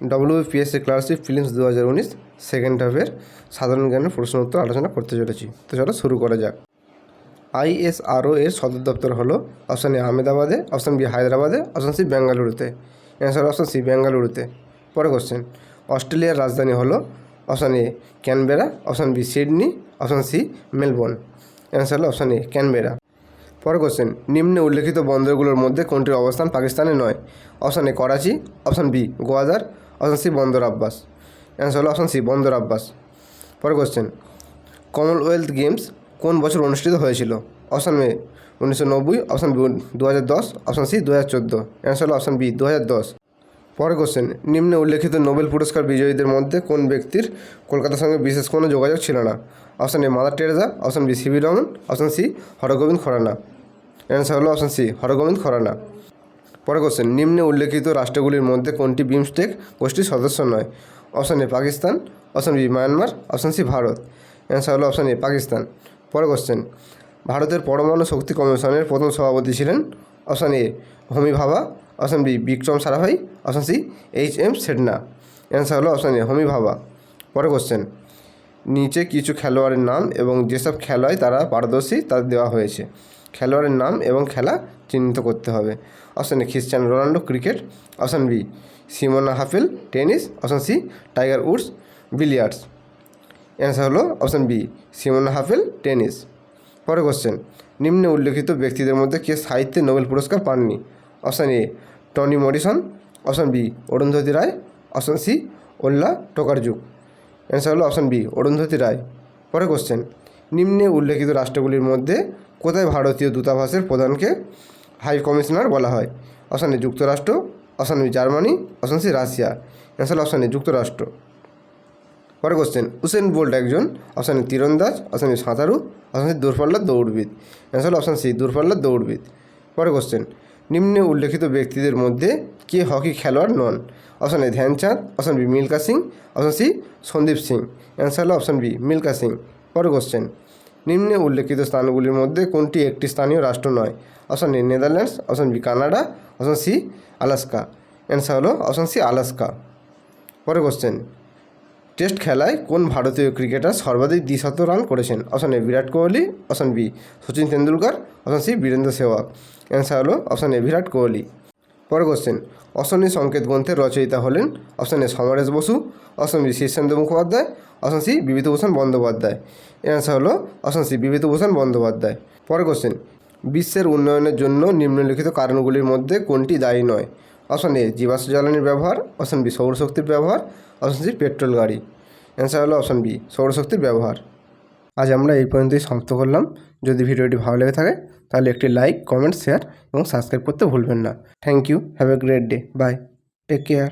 WPSC classic ফিলিমস দু হাজার উনিশ সেকেন্ড হাফের সাধারণ জ্ঞানের প্রশ্ন উত্তর আলোচনা করতে চলেছি। তো চলো শুরু করা যাক। আইএসআরও এর সদর দপ্তর হলো অপশান এ আহমেদাবাদে অপশান বি হায়দ্রাবাদে অপশান সি বেঙ্গালুরুতে। অ্যান্সার অপশান সি বেঙ্গালুরুতে। পরে কোশ্চেন অস্ট্রেলিয়ার রাজধানী হলো option A Canberra option B Sydney option C Melbourne. Answer হলো অপশান এ ক্যানবেরা। পরে কোশ্চেন নিম্নে উল্লেখিত বন্দরগুলোর মধ্যে কোনটির অবস্থান পাকিস্তানে নয়? Option A Karachi option B Gwadar option C Bandar Abbas answer হলো অপশান সি বন্দর আব্বাস পরে কোশ্চেন কমনওয়েলথ গেমস কোন বছর অনুষ্ঠিত হয়েছিল? অপশান এ উনিশশো নব্বই অপশান বি দু হাজার দশ অপশান সি দু হাজার চোদ্দ। অ্যান্সার হলো অপশান বি দু হাজার দশ। পরে কোশ্চেন নিম্নে উল্লেখিত নোবেল পুরস্কার বিজয়ীদের মধ্যে কোন ব্যক্তির কলকাতার সঙ্গে বিশেষ কোনো যোগাযোগ ছিল না? Option A Mother Teresa option B C V Raman option C Hargobind Khorana. Answer হলো অপশান সি হরগোবিন্দ খরানা। পরে কোশ্চেন, নিম্নে উল্লেখিত রাষ্ট্রগুলির মধ্যে কোনটি বিমস্টেক গোষ্ঠীর সদস্য নয়? Option A Pakistan, option B Myanmar, option C Bharat. Answer হলো অপশান এ পাকিস্তান। পরে কোশ্চেন, ভারতের পরমাণু শক্তি কমিশনের প্রথম সভাপতি ছিলেন। Option A Homi Bhabha option B Vikram Sarabhai, option C H M Sedna answer হলো অপশান এ হোমি ভাবা পরে কোশ্চেন, নিচে কিছু খেলোয়াড়ের নাম এবং যেসব খেলায় তারা পারদর্শী তা দেওয়া হয়েছে। খেলোয়াড়ের নাম এবং খেলা চিহ্নিত করতে হবে। Option A Cristiano Ronaldo, cricket. Option B, Simona হাফেল, tennis. Option C, Tiger Woods, billiards. Answer হলো অপশান বি, সিমোনা হাফেল, টেনিস। পরে কোশ্চেন, নিম্নে উল্লেখিত ব্যক্তিদের মধ্যে কে সাহিত্যে নোবেল পুরস্কার পাননি? Option A, Toni Morrison option B, Arundhati Roy. Option C, Olga Tokarczuk. Answer হলো অপশান বি, অরুন্ধতী রায়। পরে কোশ্চেন, নিম্নে উল্লেখিত রাষ্ট্রগুলির মধ্যে কোথায় ভারতীয় দূতাবাসের প্রধানকে হাই কমিশনার বলা হয়? অপশান এ, যুক্তরাষ্ট্র, option B, Germany, option C, Russia. Answer option A, যুক্তরাষ্ট্র। পরে কোশ্চেন উসেন বোল্ট একজন। অপশান তীরন্দাজ অপশান বি, সাঁতারু। অপশান সি, দূরপাল্লার দৌড়বিদ। অ্যান্সার অপশান সি, দূরপাল্লার দৌড়বিদ। পরে কোশ্চেন নিম্নে উল্লেখিত ব্যক্তিদের মধ্যে কে হকি খেলোয়াড় নন? Option A, Dhyanchand. Option B, Milkha Singh. Option C, Sandeep Singh. Answer হলো অপশান বি, মিল্কা সিং। পরে কোশ্চেন নিম্নে উল্লেখিত স্থানগুলির মধ্যে কোনটি একটি স্থানীয় রাষ্ট্র নয়? Option A, Netherlands, option B, Canada, option C, Alaska. Answer হলো অপশান সি, আলাস্কা। পরে কোশ্চেন টেস্ট খেলায় কোন ভারতীয় ক্রিকেটার সর্বাধিক দ্বিশত রান করেছেন? Option A, Virat Kohli, option B, Sachin Tendulkar, option C, Virender Sehwag answer হলো অপশান এ, বিরাট কোহলি। পরে কোশ্চেন অশনি সংকেত গ্রন্থের রচয়িতা হলেন option A Samaresh Basu option B Shirshendu Mukhopadhyay option C Bibhutibhushan Bandyopadhyay. এর অ্যান্সার হলো অপশান সি বিভূতিভূষণ বন্দ্যোপাধ্যায়। পরে question বিশ্বের উন্নয়নের জন্য নিম্নলিখিত কারণগুলির মধ্যে কোনটি দায়ী নয়? অপশান এ জীবাশ্ম জ্বালানির ব্যবহার অপশান বি সৌরশক্তির ব্যবহার অপশান সি পেট্রোল গাড়ি। অ্যান্সার হলো অপশান বি সৌরশক্তির ব্যবহার। আজ আমরা এই পর্যন্তই সমাপ্ত করলাম। যদি ভিডিওটি ভালো লেগে থাকে, তাহলে একটি লাইক কমেন্ট শেয়ার এবং সাবস্ক্রাইব করতে ভুলবেন না। Thank you have a great day bye take care